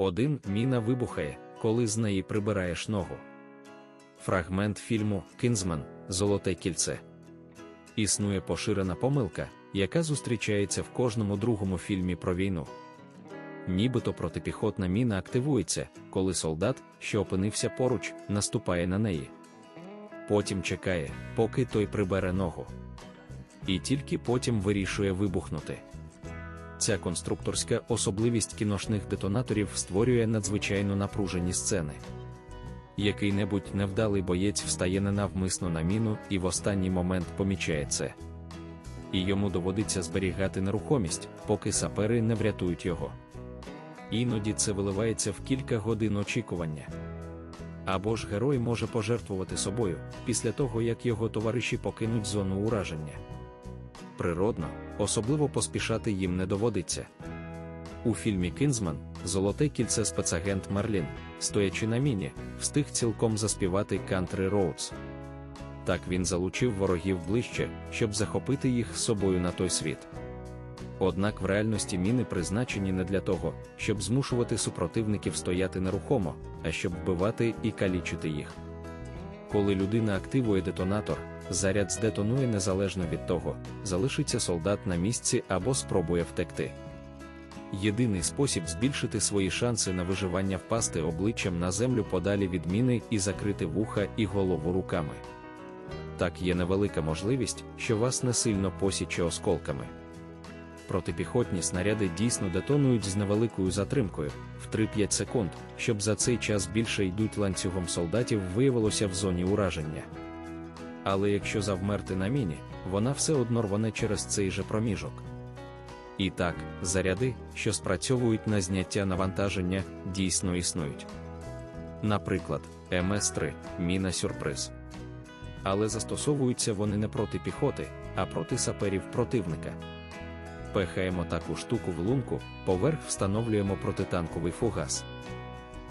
Один міна вибухає, коли з неї прибираєш ногу. Фрагмент фільму Кінзман Золоте кільце. Існує поширена помилка, яка зустрічається в кожному другому фільмі про війну. Нібито протипіхотна міна активується, коли солдат, що опинився поруч, наступає на неї. Потім чекає, поки той прибере ногу. І тільки потім вирішує вибухнути. Ця конструкторська особливість кіношних детонаторів створює надзвичайно напружені сцени. Який-небудь невдалий боєць встає ненавмисно на міну і в останній момент помічає це. І йому доводиться зберігати нерухомість, поки сапери не врятують його. Іноді це виливається в кілька годин очікування. Або ж герой може пожертвувати собою після того, як його товариші покинуть зону ураження. Природно, особливо поспішати їм не доводиться. У фільмі Кінзман Золоте кільце спецагент Марлін, стоячи на міні, встиг цілком заспівати Country Roads. Так він залучив ворогів ближче, щоб захопити їх з собою на той світ. Однак в реальності міни призначені не для того, щоб змушувати супротивників стояти нерухомо, а щоб вбивати і калічити їх. Коли людина активує детонатор, заряд здетонує незалежно від того, залишиться солдат на місці або спробує втекти. Єдиний спосіб збільшити свої шанси на виживання впасти обличчям на землю подалі від міни і закрити вуха і голову руками. Так є невелика можливість, що вас не сильно посіче осколками. Протипіхотні снаряди дійсно детонують з невеликою затримкою в 3-5 секунд, щоб за цей час більше йдуть ланцюгом солдатів виявилося в зоні ураження. Але якщо завмерти на міні, вона все одно рване через цей же проміжок. І так, заряди, що спрацьовують на зняття навантаження, дійсно існують. Наприклад, МС-3 міна сюрприз. Але застосовуються вони не проти піхоти, а проти саперів противника. Пехаємо таку штуку в лунку, поверх встановлюємо протитанковий фугас.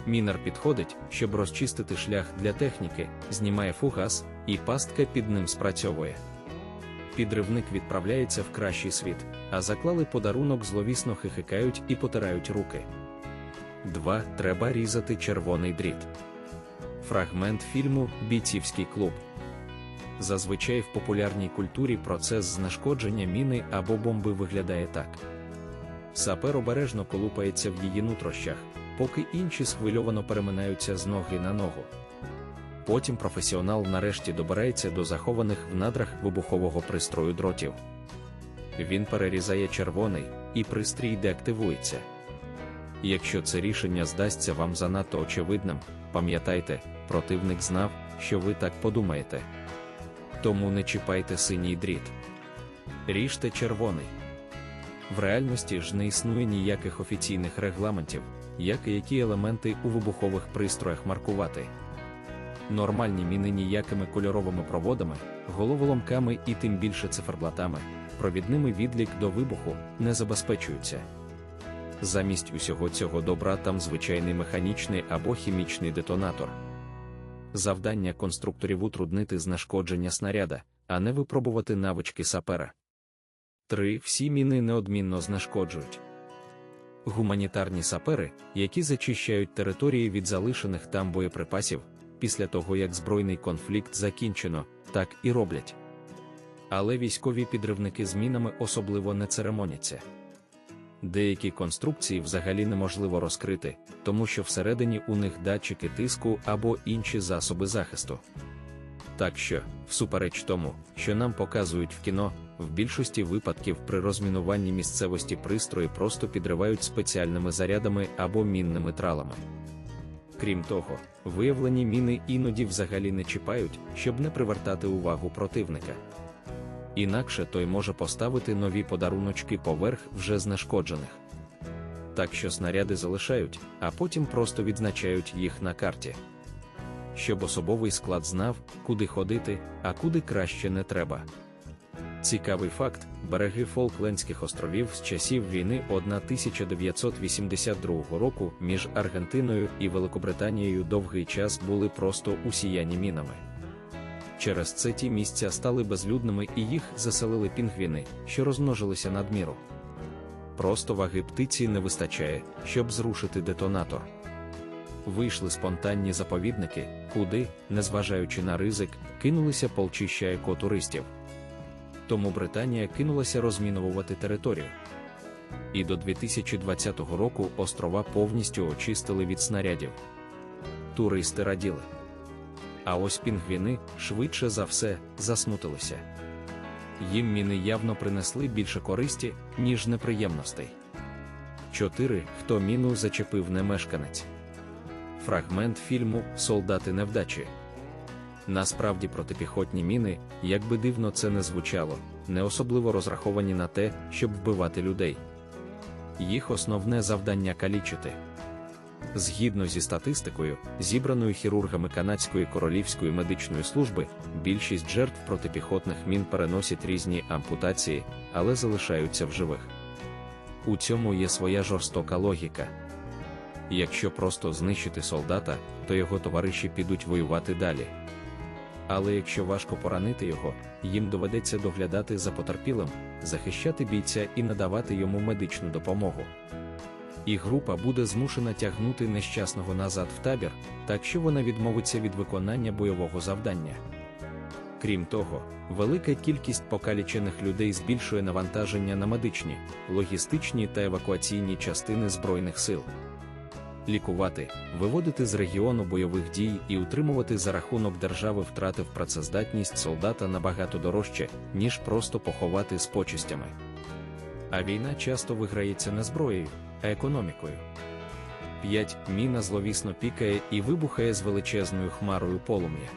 Мінер підходить, щоб розчистити шлях для техніки, знімає фугас, і пастка під ним спрацьовує. Підривник відправляється в кращий світ, а заклали подарунок зловісно хихикають і потирають руки. 2. Треба різати червоний дріт. Фрагмент фільму Бійцівський клуб. Зазвичай в популярній культурі процес знешкодження міни або бомби виглядає так. Сапер обережно колупається в її нутрощах, поки інші схвильовано переминаються з ноги на ногу. Потім професіонал нарешті добирається до захованих в надрах вибухового пристрою дротів. Він перерізає червоний, і пристрій деактивується. Якщо це рішення здасться вам занадто очевидним, пам'ятайте, противник знав, що ви так подумаєте. Тому не чіпайте синій дріт. Ріжте червоний. В реальності ж не існує ніяких офіційних регламентів, як і які елементи у вибухових пристроях маркувати. Нормальні міни ніякими кольоровими проводами, головоломками і тим більше циферблатами, провідними відлік до вибуху не забезпечуються. Замість усього цього добра там звичайний механічний або хімічний детонатор. Завдання конструкторів утруднити знешкодження снаряда, а не випробувати навички сапера. 3. Всі міни неодмінно знешкоджують. Гуманітарні сапери, які зачищають території від залишених там боєприпасів, після того як збройний конфлікт закінчено, так і роблять. Але військові підривники з мінами особливо не церемоняться. Деякі конструкції взагалі неможливо розкрити, тому що всередині у них датчики тиску або інші засоби захисту. Так що, всупереч тому, що нам показують в кіно, в більшості випадків при розмінуванні місцевості пристрої просто підривають спеціальними зарядами або мінними тралами. Крім того, виявлені міни іноді взагалі не чіпають, щоб не привертати увагу противника. Інакше той може поставити нові подаруночки поверх вже знешкоджених. Так що снаряди залишають, а потім просто відзначають їх на карті. Щоб особовий склад знав, куди ходити, а куди краще не треба. Цікавий факт: береги Фолклендських островів з часів війни 1982 року між Аргентиною і Великобританією довгий час були просто усіяні мінами. Через це ті місця стали безлюдними і їх заселили пінгвіни, що розмножилися надміру. Просто ваги птиці не вистачає, щоб зрушити детонатор. Вийшли спонтанні заповідники, куди, незважаючи на ризик, кинулися полчища екотуристів. Тому Британія кинулася розміновувати територію. І до 2020 року острова повністю очистили від снарядів. Туристи раділи. А ось пінгвіни, швидше за все, засмутилися. Їм міни явно принесли більше користі, ніж неприємностей. 4. Хто міну зачепив не мешканець. Фрагмент фільму Солдати невдачі. Насправді протипіхотні міни, як би дивно це не звучало, не особливо розраховані на те, щоб вбивати людей. Їх основне завдання калічити. Згідно зі статистикою, зібраною хірургами Канадської королівської медичної служби, більшість жертв протипіхотних мін переносять різні ампутації, але залишаються в живих. У цьому є своя жорстока логіка. Якщо просто знищити солдата, то його товариші підуть воювати далі. Але якщо важко поранити його, їм доведеться доглядати за потерпілим, захищати бійця і надавати йому медичну допомогу. І група буде змушена тягнути нещасного назад в табір, так що вона відмовиться від виконання бойового завдання. Крім того, велика кількість покалічених людей збільшує навантаження на медичні, логістичні та евакуаційні частини Збройних сил. Лікувати, виводити з регіону бойових дій і утримувати за рахунок держави втратив працездатність солдата набагато дорожче, ніж просто поховати з почистями. А війна часто виграється не зброєю, а економікою. 5. Міна зловісно пікає і вибухає з величезною хмарою полум'я.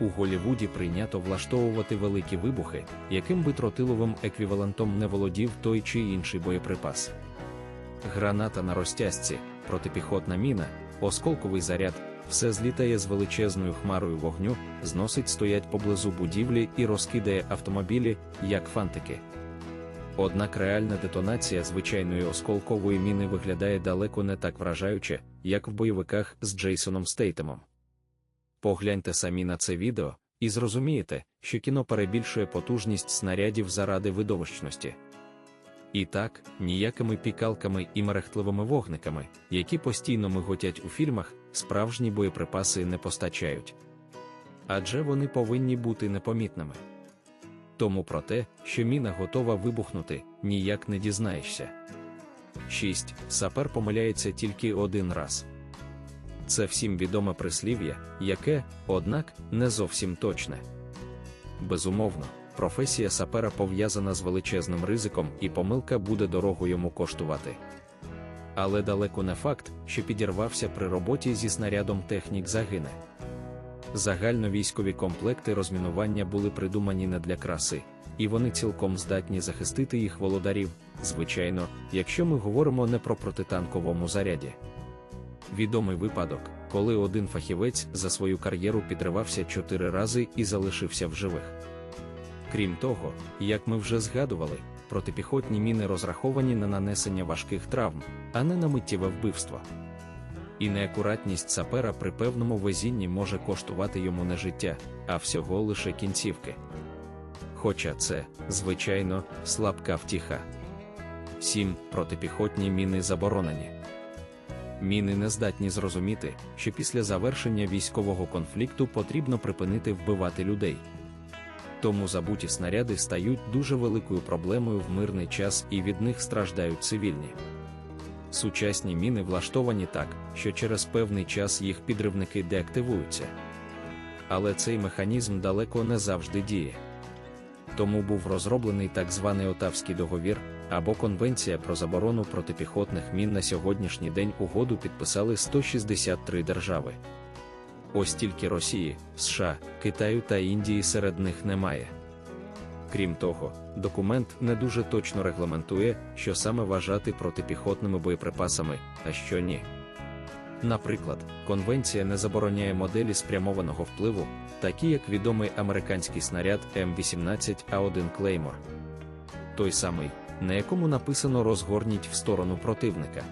У Голівуді прийнято влаштовувати великі вибухи, яким би тротиловим еквівалентом не володів той чи інший боєприпас. Граната на розтяжці, протипіхотна міна, осколковий заряд, все злітає з величезною хмарою вогню, зносить стоять поблизу будівлі і розкидає автомобілі, як фантики. Однак реальна детонація звичайної осколкової міни виглядає далеко не так вражаюче, як в бойовиках з Джейсоном Стейтемом. Погляньте самі на це відео, і зрозумієте, що кіно перебільшує потужність снарядів заради видовищності. І так, ніякими пікалками і мерехтливими вогниками, які постійно миготять у фільмах, справжні боєприпаси не постачають. Адже вони повинні бути непомітними. Тому про те, що міна готова вибухнути, ніяк не дізнаєшся. 6. Сапер помиляється тільки один раз. Це всім відоме прислів'я, яке, однак, не зовсім точне. Безумовно, професія сапера пов'язана з величезним ризиком, і помилка буде дорого йому коштувати. Але далеко не факт, що підірвався при роботі зі снарядом технік загине. Загальновійськові комплекти розмінування були придумані не для краси, і вони цілком здатні захистити їх володарів, звичайно, якщо ми говоримо не про протитанковому заряді. Відомий випадок, коли один фахівець за свою кар'єру підривався чотири рази і залишився в живих. Крім того, як ми вже згадували, протипіхотні міни розраховані на нанесення важких травм, а не на миттєве вбивство. І неакуратність сапера при певному везінні може коштувати йому не життя, а всього лише кінцівки. Хоча це, звичайно, слабка втіха. 7. Протипіхотні міни заборонені. Міни не здатні зрозуміти, що після завершення військового конфлікту потрібно припинити вбивати людей. Тому забуті снаряди стають дуже великою проблемою в мирний час і від них страждають цивільні. Сучасні міни влаштовані так, що через певний час їх підривники деактивуються. Але цей механізм далеко не завжди діє. Тому був розроблений так званий Отавський договір або Конвенція про заборону протипіхотних мін на сьогоднішній день угоду підписали 163 держави. Ось тільки Росії, США, Китаю та Індії серед них немає. Крім того, документ не дуже точно регламентує, що саме вважати протипіхотними боєприпасами, а що ні. Наприклад, конвенція не забороняє моделі спрямованого впливу, такі як відомий американський снаряд М18А1 Claymore. Той самий, на якому написано розгорніть в сторону противника.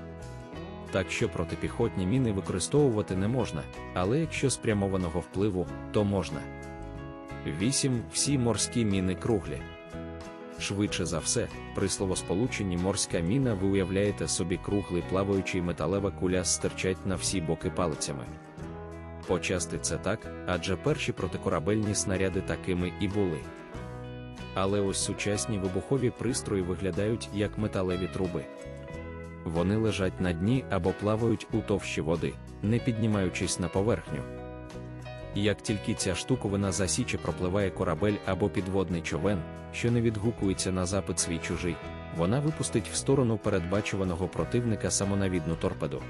Так що протипіхотні міни використовувати не можна, але якщо спрямованого впливу, то можна. 8. Всі морські міни круглі. Швидше за все, при словосполученні морська міна ви уявляєте собі круглий плаваючий металева куля стирчать на всі боки палицями. Почасти це так, адже перші протикорабельні снаряди такими і були. Але ось сучасні вибухові пристрої виглядають як металеві труби. Вони лежать на дні або плавають у товщі води, не піднімаючись на поверхню. Як тільки ця штуковина засіче пропливає корабель або підводний човен, що не відгукується на запит свій чужий, вона випустить в сторону передбачуваного противника самонавідну торпеду.